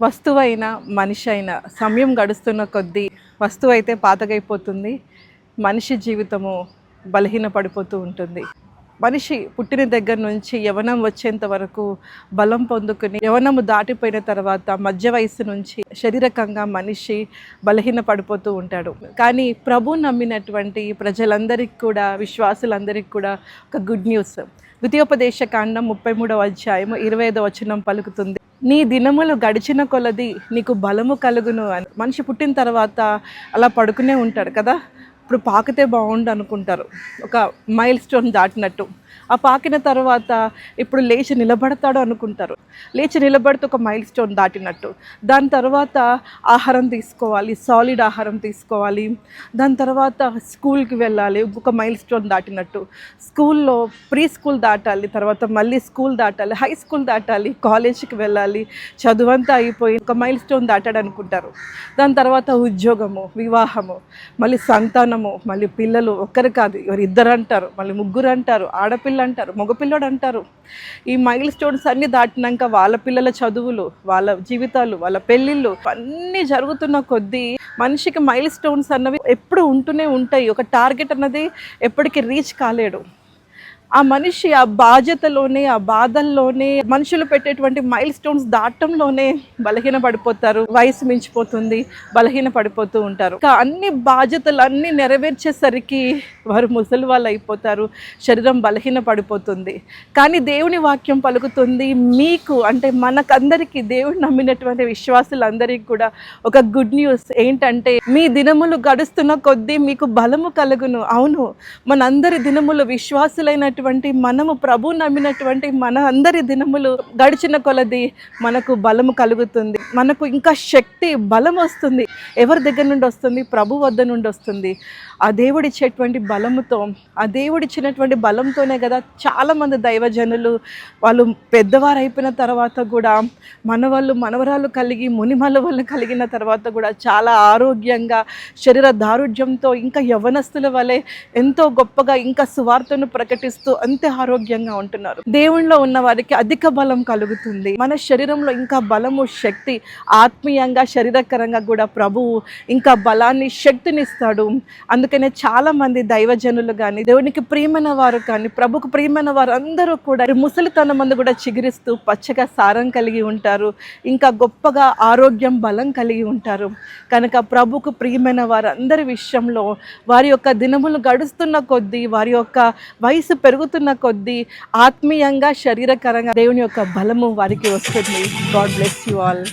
వస్తువైన మనిషి అయినా సమయం గడుస్తున్న కొద్దీ వస్తువు అయితే పాతగైపోతుంది. మనిషి జీవితము బలహీన పడిపోతూ ఉంటుంది. మనిషి పుట్టిన దగ్గర నుంచి యవనం వచ్చేంత వరకు బలం పొందుకుని యవనము దాటిపోయిన తర్వాత మధ్య వయసు నుంచి శరీరకంగా మనిషి బలహీన పడిపోతూ ఉంటాడు. కానీ ప్రభు నమ్మినటువంటి ప్రజలందరికీ కూడా విశ్వాసులందరికీ కూడా ఒక గుడ్ న్యూస్. ద్వితీయోపదేశ కాండం ముప్పై మూడవ అధ్యాయము ఇరవై ఐదవ వచనం పలుకుతుంది. నీ దినములు గడిచిన కొలది నీకు బలము కలుగును అని. మనిషి పుట్టిన తర్వాత అలా పడుకునే ఉంటాడు కదా. ఇప్పుడు పాకితే బాగుండు అనుకుంటారు. ఒక మైల్ స్టోన్ దాటినట్టు. ఆ పాకిన తర్వాత ఇప్పుడు లేచి నిలబడతాడు అనుకుంటారు. లేచి నిలబడితే ఒక మైల్ స్టోన్ దాటినట్టు. దాని తర్వాత ఆహారం తీసుకోవాలి సాలిడ్ ఆహారం తీసుకోవాలి. దాని తర్వాత స్కూల్కి వెళ్ళాలి ఒక మైల్ స్టోన్ దాటినట్టు. స్కూల్లో ప్రీ స్కూల్ దాటాలి తర్వాత మళ్ళీ స్కూల్ దాటాలి హై స్కూల్ దాటాలి కాలేజీకి వెళ్ళాలి చదువంతా అయిపోయి ఒక మైల్ స్టోన్ దాటాడు అనుకుంటారు. దాని తర్వాత ఉద్యోగము వివాహము మళ్ళీ సంతానము మళ్ళీ పిల్లలు ఒక్కరు కాదు ఎవరు ఇద్దరు అంటారు మళ్ళీ ముగ్గురు అంటారు ఆడపిల్ల అంటారు మగపిల్లడు అంటారు ఈ మైల్ స్టోన్స్ అన్నీ దాటినాక వాళ్ళ పిల్లల చదువులు వాళ్ళ జీవితాలు వాళ్ళ పెళ్ళిళ్ళు అన్నీ జరుగుతున్న కొద్దీ మనిషికి మైల్ స్టోన్స్ అన్నవి ఎప్పుడు ఉంటూనే ఉంటాయి. ఒక టార్గెట్ అన్నది ఎప్పటికీ రీచ్ కాలేడు. ఆ మనిషి ఆ బాధ్యతలోనే ఆ బాధల్లోనే మనుషులు పెట్టేటువంటి మైల్ స్టోన్స్ దాటంలోనే బలహీన పడిపోతారు వయసు మించిపోతుంది బలహీన పడిపోతూ ఉంటారు. ఇంకా అన్ని బాధ్యతలు అన్ని నెరవేర్చేసరికి వారు ముసలి వాళ్ళు అయిపోతారు శరీరం బలహీన పడిపోతుంది కానీ దేవుని వాక్యం పలుకుతుంది మీకు అంటే మనకందరికీ దేవుడు నమ్మినటువంటి విశ్వాసులందరికీ కూడా ఒక గుడ్ న్యూస్ ఏంటంటే మీ దినములు గడుస్తున్న కొద్దీ మీకు బలము కలుగును. అవును మనందరి దినములు నమ్మినటువంటి మనము ప్రభు నమ్మినటువంటి మన అందరి దినములు గడిచిన కొలది మనకు బలము కలుగుతుంది. మనకు ఇంకా శక్తి బలం వస్తుంది. ఎవరి దగ్గర నుండి వస్తుంది? ప్రభు వద్ద నుండి వస్తుంది. ఆ దేవుడిచ్చేటువంటి బలముతో ఆ దేవుడిచ్చినటువంటి బలంతోనే కదా చాలామంది దైవజనులు వాళ్ళు పెద్దవారు అయిపోయిన తర్వాత కూడా మనవాళ్ళు మనవరాలు కలిగి మునిమలవాళ్ళు కలిగిన తర్వాత కూడా చాలా ఆరోగ్యంగా శరీర దారుఢ్యంతో ఇంకా యవనస్తుల వలె ఎంతో గొప్పగా ఇంకా సువార్తను ప్రకటిస్తూ అంతే ఆరోగ్యంగా ఉంటున్నారు. దేవుణ్ణిలో ఉన్న వారికి అధిక బలం కలుగుతుంది. మన శరీరంలో ఇంకా బలము శక్తి ఆత్మీయంగా శరీరకరంగా కూడా ప్రభువు ఇంకా బలాన్ని శక్తిని ఇస్తాడు అందుకనే చాలా మంది దైవజనులు కానీ దేవునికి ప్రియమైన వారు కానీ ప్రభుకు ప్రియమైన వారు అందరూ కూడా ముసలితనం మంది కూడా చిగురిస్తూ పచ్చగా సారం కలిగి ఉంటారు. ఇంకా గొప్పగా ఆరోగ్యం బలం కలిగి ఉంటారు. కనుక ప్రభుకు ప్రియమైన వారు అందరి విషయంలో వారి యొక్క దినములు గడుస్తున్న కొద్దీ వారి యొక్క వయసు పెరుగు పెరుగుతున్న కొద్దీ ఆత్మీయంగా శరీరకరంగా దేవుని యొక్క బలము వారికి వస్తుంది. God bless you all